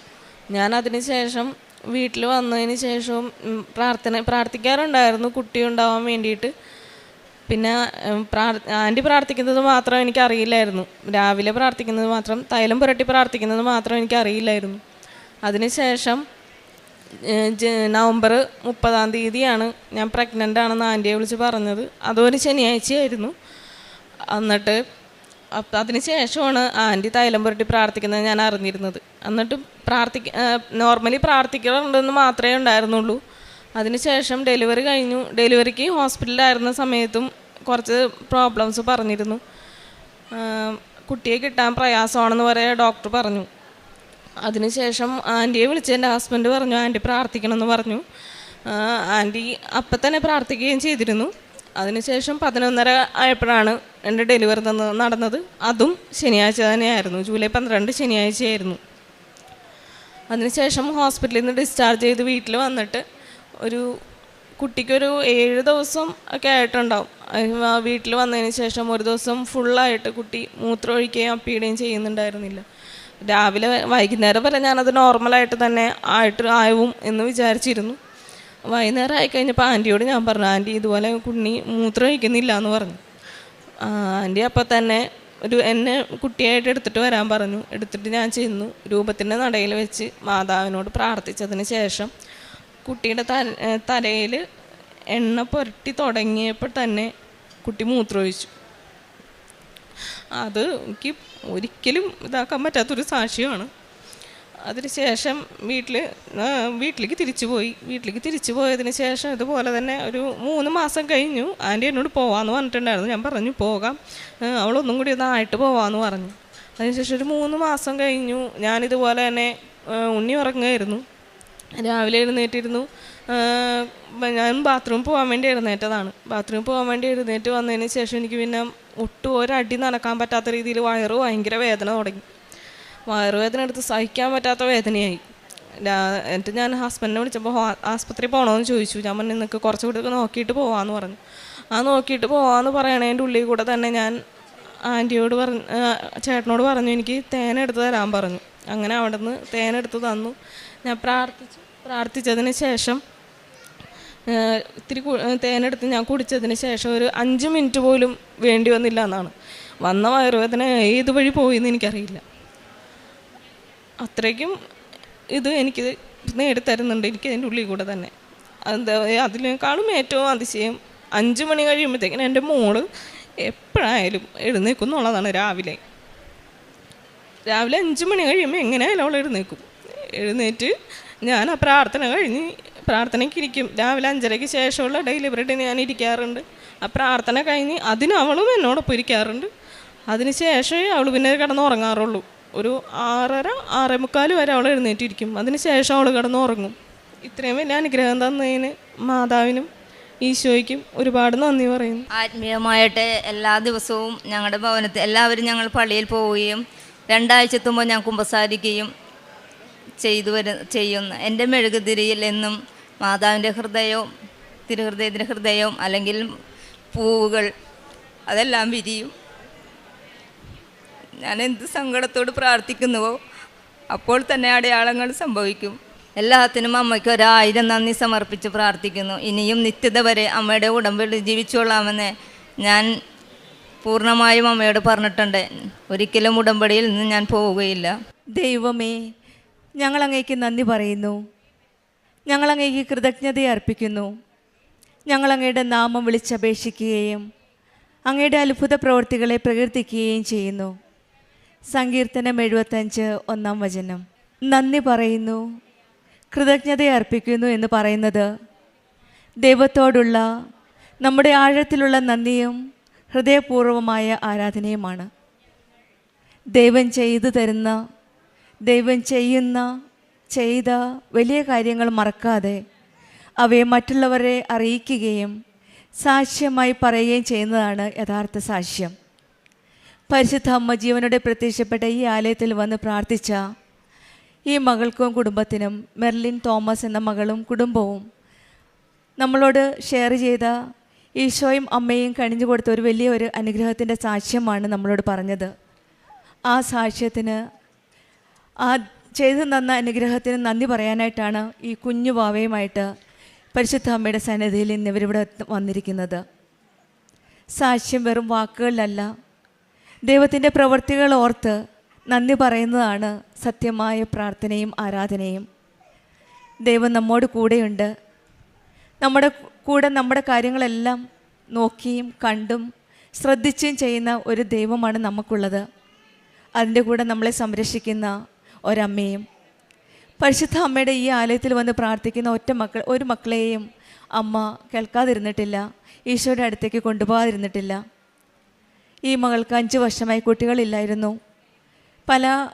S3: ഞാൻ അതിന് ശേഷം വീട്ടിൽ വന്നതിന് ശേഷവും പ്രാർത്ഥന പ്രാർത്ഥിക്കാറുണ്ടായിരുന്നു കുട്ടി ഉണ്ടാവാൻ വേണ്ടിയിട്ട്. പിന്നെ പ്രാർ ആന്റി പ്രാർത്ഥിക്കുന്നത് മാത്രം എനിക്കറിയില്ലായിരുന്നു. രാവിലെ പ്രാർത്ഥിക്കുന്നത് മാത്രം തൈലം പുരട്ടി പ്രാർത്ഥിക്കുന്നത് മാത്രം എനിക്കറിയില്ലായിരുന്നു. അതിനുശേഷം നവംബർ മുപ്പതാം തീയതിയാണ് ഞാൻ പ്രഗ്നന്റ് ആണെന്ന് ആന്റിയെ വിളിച്ച് പറഞ്ഞത്. അതൊരു ശനിയാഴ്ചയായിരുന്നു. എന്നിട്ട് അപ്പം അതിന് ശേഷമാണ് ആന്റി തൈലം പുരട്ടി പ്രാർത്ഥിക്കുന്നത് ഞാൻ അറിഞ്ഞിരുന്നത്. എന്നിട്ട് പ്രാർത്ഥിക്ക നോർമലി പ്രാർത്ഥിക്കാറുണ്ടെന്ന് മാത്രമേ ഉണ്ടായിരുന്നുള്ളൂ. അതിനുശേഷം ഡെലിവറി കഴിഞ്ഞു. ഡെലിവറിക്ക് ഹോസ്പിറ്റലിലായിരുന്ന സമയത്തും കുറച്ച് പ്രോബ്ലംസ് പറഞ്ഞിരുന്നു. കുട്ടിയെ കിട്ടാൻ പ്രയാസമാണെന്ന് വരെ ഡോക്ടർ പറഞ്ഞു. അതിനുശേഷം ആന്റിയെ വിളിച്ച് എന്റെ ഹസ്ബൻഡ് പറഞ്ഞു ആന്റി പ്രാർത്ഥിക്കണം എന്ന് പറഞ്ഞു ആന്റി അപ്പം തന്നെ പ്രാർത്ഥിക്കുകയും ചെയ്തിരുന്നു. അതിനുശേഷം പതിനൊന്നര ആയപ്പോഴാണ് എന്റെ ഡെലിവറി തന്ന നടന്നത്. അതും ശനിയാഴ്ച തന്നെയായിരുന്നു. ജൂലൈ പന്ത്രണ്ട് ശനിയാഴ്ചയായിരുന്നു. അതിനുശേഷം ഹോസ്പിറ്റലിൽ നിന്ന് ഡിസ്ചാർജ് ചെയ്ത് വീട്ടിൽ വന്നിട്ട് ഒരു കുട്ടിക്കൊരു ഏഴ് ദിവസം ഒക്കെ ആയിട്ടുണ്ടാവും. വീട്ടിൽ വന്നതിന് ശേഷം ഒരു ദിവസം ഫുള്ളായിട്ട് കുട്ടി മൂത്രം ഒഴിക്കുകയും അപ്പിയിടുകയും ചെയ്യുന്നുണ്ടായിരുന്നില്ല. രാവിലെ വൈകുന്നേരം വരെ ഞാനത് നോർമലായിട്ട് തന്നെ ആയിട്ട് ആവും എന്ന് വിചാരിച്ചിരുന്നു. വൈകുന്നേരം ആയിക്കഴിഞ്ഞപ്പോൾ ആന്റിയോട് ഞാൻ പറഞ്ഞു ആന്റി ഇതുപോലെ കുണ്ണി മൂത്രം ഒഴിക്കുന്നില്ല എന്ന് പറഞ്ഞു. ആന്റി അപ്പം തന്നെ ഒരു എന്നെ കുട്ടിയായിട്ട് എടുത്തിട്ട് വരാൻ പറഞ്ഞു. എടുത്തിട്ട് ഞാൻ ചെന്നു. രൂപത്തിന്റെ നടയിൽ വെച്ച് മാതാവിനോട് പ്രാർത്ഥിച്ചതിന് ശേഷം കുട്ടിയുടെ തല തലയിൽ എണ്ണ പുരട്ടി തുടങ്ങിയപ്പോൾ തന്നെ കുട്ടി മൂത്രമൊഴിച്ചു അത് എനിക്ക് ഒരിക്കലും ഇതാക്കാൻ പറ്റാത്തൊരു സാക്ഷ്യമാണ് അതിനുശേഷം വീട്ടിൽ വീട്ടിലേക്ക് തിരിച്ചു പോയി. വീട്ടിലേക്ക് തിരിച്ചു പോയതിന് ശേഷം ഇതുപോലെ തന്നെ ഒരു മൂന്ന് മാസം കഴിഞ്ഞു. ആന്റി എന്നോട് പോവാമെന്ന് പറഞ്ഞിട്ടുണ്ടായിരുന്നു. ഞാൻ പറഞ്ഞു പോകാം. അവളൊന്നും കൂടി ഒന്ന് ആയിട്ട് പോവാമെന്ന് പറഞ്ഞു. അതിനുശേഷം ഒരു മൂന്ന് മാസം കഴിഞ്ഞു. ഞാനിതുപോലെ തന്നെ ഉണ്ണി ഉറങ്ങുമായിരുന്നു രാവിലെ എഴുന്നേറ്റിരുന്നു. ഞാൻ ബാത്റൂമിൽ പോകാൻ വേണ്ടി എഴുന്നേറ്റതാണ്. ബാത്റൂമിൽ പോകാൻ വേണ്ടി എഴുന്നേറ്റ് വന്നതിന് ശേഷം എനിക്ക് പിന്നെ ഒട്ടും ഒരടി നനക്കാൻ പറ്റാത്ത രീതിയിൽ വയറ് ഭയങ്കര വേദന തുടങ്ങി. വയറുവേദന എടുത്ത് സഹിക്കാൻ പറ്റാത്ത വേദനയായി. എന്നിട്ട് ഞാൻ ഹസ്ബൻഡിനെ വിളിച്ചപ്പോൾ ആസ്പത്രി പോകണമെന്ന് ചോദിച്ചു. ഞാൻ പറഞ്ഞു നിങ്ങൾക്ക് കുറച്ച് കൂടെ നോക്കിയിട്ട് പോവാമെന്ന് പറഞ്ഞു. ആ നോക്കിയിട്ട് പോവാമെന്ന് പറയണതിന്റെ ഉള്ളിൽ കൂടെ തന്നെ ഞാൻ ആന്റിയോട് പറഞ്ഞു ചേട്ടനോട് പറഞ്ഞു എനിക്ക് തേനെടുത്ത് തരാൻ പറഞ്ഞു. അങ്ങനെ അവിടെ നിന്ന് തേനെടുത്ത് തന്നു. ഞാൻ പ്രാർത്ഥിച്ചു. പ്രാർത്ഥിച്ചതിന് ശേഷം ഇത്തിരി തേനെടുത്ത് ഞാൻ കുടിച്ചതിന് ശേഷം ഒരു അഞ്ച് മിനിറ്റ് പോലും വേണ്ടി വന്നില്ല എന്നാണ്. വന്ന വയറുവേദന ഏത് വഴി പോയെന്ന് എനിക്കറിയില്ല. അത്രയ്ക്കും ഇത് എനിക്ക് നേടിത്തരുന്നുണ്ട് എനിക്ക് അതിന്റെ ഉള്ളിൽ കൂടെ തന്നെ. എന്താ അതിനേക്കാളും ഏറ്റവും അതിശയം അഞ്ച് മണി കഴിയുമ്പോഴത്തേക്കിനും എന്റെ മോൾ എപ്പോഴായാലും എഴുന്നേക്കും എന്നുള്ളതാണ് രാവിലെ. രാവിലെ അഞ്ച് മണി കഴിയുമ്പോൾ എങ്ങനെയായാലും അവൾ എഴുന്നേക്കും. എഴുന്നേറ്റ് ഞാൻ ആ പ്രാർത്ഥന കഴിഞ്ഞ് പ്രാർത്ഥനയ്ക്ക് ഇരിക്കും രാവിലെ അഞ്ചരയ്ക്ക് ശേഷമുള്ള ഡെയിലി ബ്രെഡ് ഞാൻ ഇരിക്കാറുണ്ട്. ആ പ്രാർത്ഥന കഴിഞ്ഞ് അതിന് അവളും എന്നോടൊപ്പം ഇരിക്കാറുണ്ട്. അതിന് ശേഷമേ അവൾ പിന്നെ കിടന്ന് ഉറങ്ങാറുള്ളൂ. ഒരു ആറര ആറേ മുക്കാൽ വരെ അവൾ എഴുന്നേറ്റിരിക്കും. അതിന് ശേഷം അവൾ കിടന്ന് ഉറങ്ങും ഇത്രയും വലിയ അനുഗ്രഹം തന്നതിന് മാതാവിനും ഈശോയ്ക്കും ഒരുപാട് നന്ദി പറയുന്നു.
S2: ആത്മീയമായിട്ട് എല്ലാ ദിവസവും ഞങ്ങളുടെ ഭവനത്തിൽ എല്ലാവരും ഞങ്ങൾ പള്ളിയിൽ പോവുകയും രണ്ടാഴ്ചത്തുമ്പോൾ ഞാൻ കുമ്പസാരിക്കുകയും ചെയ്തു വരു ചെയ്യുന്നു. എന്റെ മെഴുകുതിരിയിൽ എന്നും മാതാവിന്റെ ഹൃദയവും തിരുഹൃദയത്തിന്റെ ഹൃദയവും അല്ലെങ്കിൽ പൂവുകൾ അതെല്ലാം വിരിയും. ഞാൻ എന്ത് സങ്കടത്തോട് പ്രാർത്ഥിക്കുന്നുവോ അപ്പോൾ തന്നെ അടയാളങ്ങൾ സംഭവിക്കും. എല്ലാത്തിനും അമ്മയ്ക്ക് ഒരായിരം നന്ദി സമർപ്പിച്ച് പ്രാർത്ഥിക്കുന്നു. ഇനിയും നിത്യത വരെ അമ്മയുടെ ഉടമ്പിൽ ജീവിച്ചോളാമെന്ന് ഞാൻ പൂർണമായും അമ്മയോട് പറഞ്ഞിട്ടുണ്ട്. ഒരിക്കലും ഉടമ്പടിയിൽ നിന്ന് ഞാൻ പോവുകയില്ല.
S4: ദൈവമേ ഞങ്ങൾ അങ്ങേക്ക് നന്ദി പറയുന്നു. ഞങ്ങൾ കൃതജ്ഞതയെ കൃതജ്ഞത അർപ്പിക്കുന്നു. ഞങ്ങളങ്ങയുടെ നാമം വിളിച്ചപേക്ഷിക്കുകയും അങ്ങയുടെ അത്ഭുത പ്രവൃത്തികളെ പ്രകീർത്തിക്കുകയും ചെയ്യുന്നു. സങ്കീർത്തനം എഴുപത്തഞ്ച് ഒന്നാം വചനം. നന്ദി പറയുന്നു. കൃതജ്ഞതയെ അർപ്പിക്കുന്നു എന്ന് പറയുന്നത് ദൈവത്തോടുള്ള നമ്മുടെ ആഴത്തിലുള്ള നന്ദിയും ഹൃദയപൂർവമായ ആരാധനയുമാണ്. ദൈവം ചെയ്തു തരുന്ന ദൈവം ചെയ്യുന്ന ചെയ്ത വലിയ കാര്യങ്ങൾ മറക്കാതെ അവയെ മറ്റുള്ളവരെ അറിയിക്കുകയും സാക്ഷ്യമായി പറയുകയും ചെയ്യുന്നതാണ് യഥാർത്ഥ സാക്ഷ്യം. പരിശുദ്ധ അമ്മ ജീവനോടെ പ്രത്യക്ഷപ്പെട്ട ഈ ആലയത്തിൽ വന്ന് പ്രാർത്ഥിച്ച ഈ മകൾക്കും കുടുംബത്തിനും മെർലിൻ തോമസ് എന്ന മകളും കുടുംബവും നമ്മളോട് ഷെയർ ചെയ്ത ഈശോയും അമ്മയും കണിഞ്ഞു കൊടുത്ത ഒരു വലിയ ഒരു അനുഗ്രഹത്തിന്റെ സാക്ഷ്യമാണ് നമ്മളോട് പറഞ്ഞത്. ആ സാക്ഷ്യത്തിന് ആ ചെയ്തു തന്ന അനുഗ്രഹത്തിന് നന്ദി പറയാനായിട്ടാണ് ഈ കുഞ്ഞു വാവയുമായിട്ട് പരിശുദ്ധ അമ്മയുടെ സന്നിധിയിൽ ഇന്ന് ഇവരിവിടെ വന്നിരിക്കുന്നത്. സാക്ഷ്യം വെറും വാക്കുകളിലല്ല. ദൈവത്തിന്റെ പ്രവൃത്തികൾ ഓർത്ത് നന്ദി പറയുന്നതാണ് സത്യമായ പ്രാർത്ഥനയും ആരാധനയും. ദൈവം നമ്മോട് കൂടെയുണ്ട്. നമ്മുടെ കൂടെ നമ്മുടെ കാര്യങ്ങളെല്ലാം നോക്കിയും കണ്ടും ശ്രദ്ധിച്ചും ചെയ്യുന്ന ഒരു ദൈവമാണ് നമുക്കുള്ളത്. അതിന്റെ കൂടെ നമ്മളെ സംരക്ഷിക്കുന്ന ഒരമ്മയും. പരിശുദ്ധ അമ്മയുടെ ഈ ആലയത്തിൽ വന്ന് പ്രാർത്ഥിക്കുന്ന ഒറ്റ മക്കൾ ഒരു മക്കളെയും അമ്മ കേൾക്കാതിരുന്നിട്ടില്ല. ഈശോയുടെ അടുത്തേക്ക് കൊണ്ടുപോകാതിരുന്നിട്ടില്ല. ഈ മകൾക്ക് അഞ്ച് വർഷമായി കുട്ടികളില്ലായിരുന്നു. പല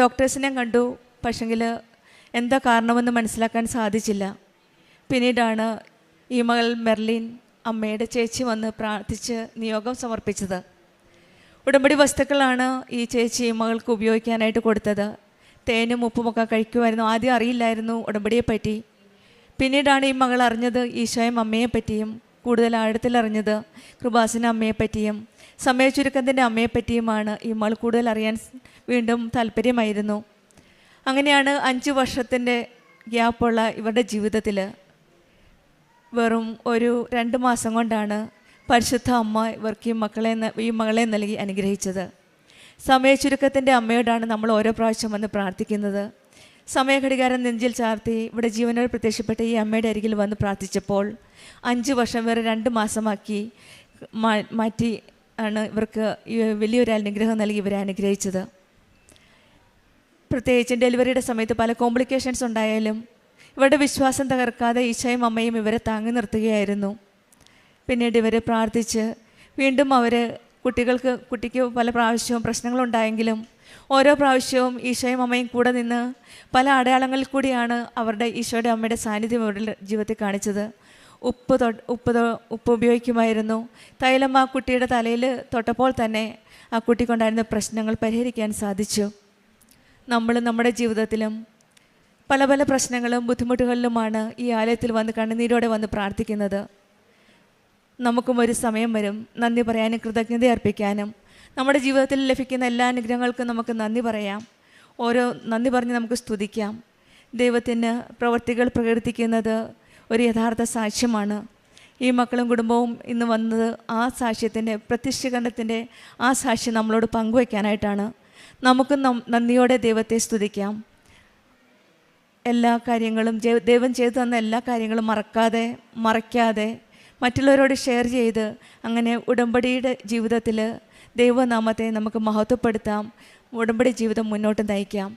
S4: ഡോക്ടേഴ്സിനെയും കണ്ടു. പക്ഷെങ്കിൽ എന്താ കാരണമെന്ന് മനസ്സിലാക്കാൻ സാധിച്ചില്ല. പിന്നീടാണ് ഈ മകൾ മെർലിൻ അമ്മയുടെ ചേച്ചി വന്ന് പ്രാർത്ഥിച്ച് നിയോഗം സമർപ്പിച്ചത്. ഉടമ്പടി വസ്തുക്കളാണ് ഈ ചേച്ചി മകൾക്ക് ഉപയോഗിക്കാനായിട്ട് കൊടുത്തത്. തേനും ഉപ്പുമൊക്കെ കഴിക്കുമായിരുന്നു. ആദ്യം അറിയില്ലായിരുന്നു ഉടമ്പടിയെ പറ്റി. പിന്നീടാണ് ഈ മകൾ അറിഞ്ഞത് ഈശോയും അമ്മയെ പറ്റിയും കൂടുതൽ ആഴത്തിൽ അറിഞ്ഞത് കൃപാസിന അമ്മയെ പറ്റിയും സമയചുരുക്കത്തിന്റെ അമ്മയെ പറ്റിയുമാണ് ഈ മകൾ കൂടുതൽ അറിയാൻ വീണ്ടും താല്പര്യമായിരുന്നു. അങ്ങനെയാണ് അഞ്ച് വർഷത്തിന്റെ ഗ്യാപ്പുള്ള ഇവരുടെ ജീവിതത്തിൽ വെറും ഒരു രണ്ട് മാസം കൊണ്ടാണ് പരിശുദ്ധ അമ്മ ഇവർക്ക് ഈ മക്കളെ ഈ മകളെ നൽകി അനുഗ്രഹിച്ചത്. സമയചുരുക്കത്തിന്റെ അമ്മയോടാണ് നമ്മൾ ഓരോ പ്രാവശ്യം വന്ന് പ്രാർത്ഥിക്കുന്നത്. സമയഘടികാരം നെഞ്ചിൽ ചാർത്തി ഇവിടെ ജീവനോട് പ്രത്യക്ഷപ്പെട്ട ഈ അമ്മയുടെ അരികിൽ വന്ന് പ്രാർത്ഥിച്ചപ്പോൾ അഞ്ച് വർഷം വരെ രണ്ട് മാസമാക്കി മാറ്റി ആണ് ഇവർക്ക് വലിയൊരു അനുഗ്രഹം നൽകി ഇവരെ അനുഗ്രഹിച്ചത്. പ്രത്യേകിച്ച് ഡെലിവറിയുടെ സമയത്ത് പല കോംപ്ലിക്കേഷൻസ് ഉണ്ടായാലും ഇവരുടെ വിശ്വാസം തകർക്കാതെ ഈശയും അമ്മയും ഇവരെ താങ്ങി നിർത്തുകയായിരുന്നു. പിന്നീട് ഇവരെ പ്രാർത്ഥിച്ച് വീണ്ടും അവർ കുട്ടികൾക്ക് കുട്ടിക്ക് പല പ്രാവശ്യവും പ്രശ്നങ്ങളുണ്ടായെങ്കിലും ഓരോ പ്രാവശ്യവും ഈശോയും അമ്മയും കൂടെ നിന്ന് പല അടയാളങ്ങളിൽ കൂടിയാണ് അവരുടെ ഈശോയുടെ അമ്മയുടെ സാന്നിധ്യം അവരുടെ ജീവിതത്തിൽ കാണിച്ചത്. ഉപ്പ് തൊ ഉപ്പ് ഉപ്പ് ഉപയോഗിക്കുമായിരുന്നു. തൈലം ആ കുട്ടിയുടെ തലയിൽ തൊട്ടപ്പോൾ തന്നെ ആ കുട്ടിക്കുണ്ടായിരുന്ന പ്രശ്നങ്ങൾ പരിഹരിക്കാൻ സാധിച്ചു. നമ്മൾ നമ്മുടെ ജീവിതത്തിലും പല പല പ്രശ്നങ്ങളും ബുദ്ധിമുട്ടുകളിലുമാണ് ഈ ആലയത്തിൽ വന്ന് കണ്ണുനീരോടെ വന്ന് പ്രാർത്ഥിക്കുന്നത്. നമുക്കും ഒരു സമയം വരും. നന്ദി പറയാനും കൃതജ്ഞത അർപ്പിക്കാനും. നമ്മുടെ ജീവിതത്തിൽ ലഭിക്കുന്ന എല്ലാ അനുഗ്രഹങ്ങൾക്കും നമുക്ക് നന്ദി പറയാം. ഓരോ നന്ദി പറഞ്ഞ് നമുക്ക് സ്തുതിക്കാം. ദൈവത്തിന് പ്രവൃത്തികൾ പ്രകടിപ്പിക്കുന്നത് ഒരു യഥാർത്ഥ സാക്ഷ്യമാണ്. ഈ മക്കളും കുടുംബവും ഇന്ന് വന്നത് ആ സാക്ഷ്യത്തിന്റെ പ്രത്യക്ഷീകരണത്തിന്റെ ആ സാക്ഷ്യം നമ്മളോട് പങ്കുവയ്ക്കാനായിട്ടാണ്. നമുക്ക് നന്ദിയോടെ ദൈവത്തെ സ്തുതിക്കാം. എല്ലാ കാര്യങ്ങളും ദൈവം ചെയ്തു തന്ന എല്ലാ കാര്യങ്ങളും മറക്കാതെ മറയ്ക്കാതെ മറ്റുള്ളവരോട് ഷെയർ ചെയ്ത് അങ്ങനെ ഉടമ്പടിയുടെ ജീവിതത്തിൽ ദൈവനാമത്തെ നമുക്ക് മഹത്വപ്പെടുത്താം. ഉടമ്പടി ജീവിതം മുന്നോട്ട് നയിക്കാം.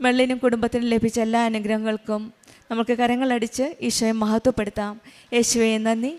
S4: മെള്ളിനും കുടുംബത്തിനും ലഭിച്ച എല്ലാ അനുഗ്രഹങ്ങൾക്കും നമുക്ക് കരങ്ങളടിച്ച് ഈശോയെ മഹത്വപ്പെടുത്താം. യേശുവെ നന്ദി.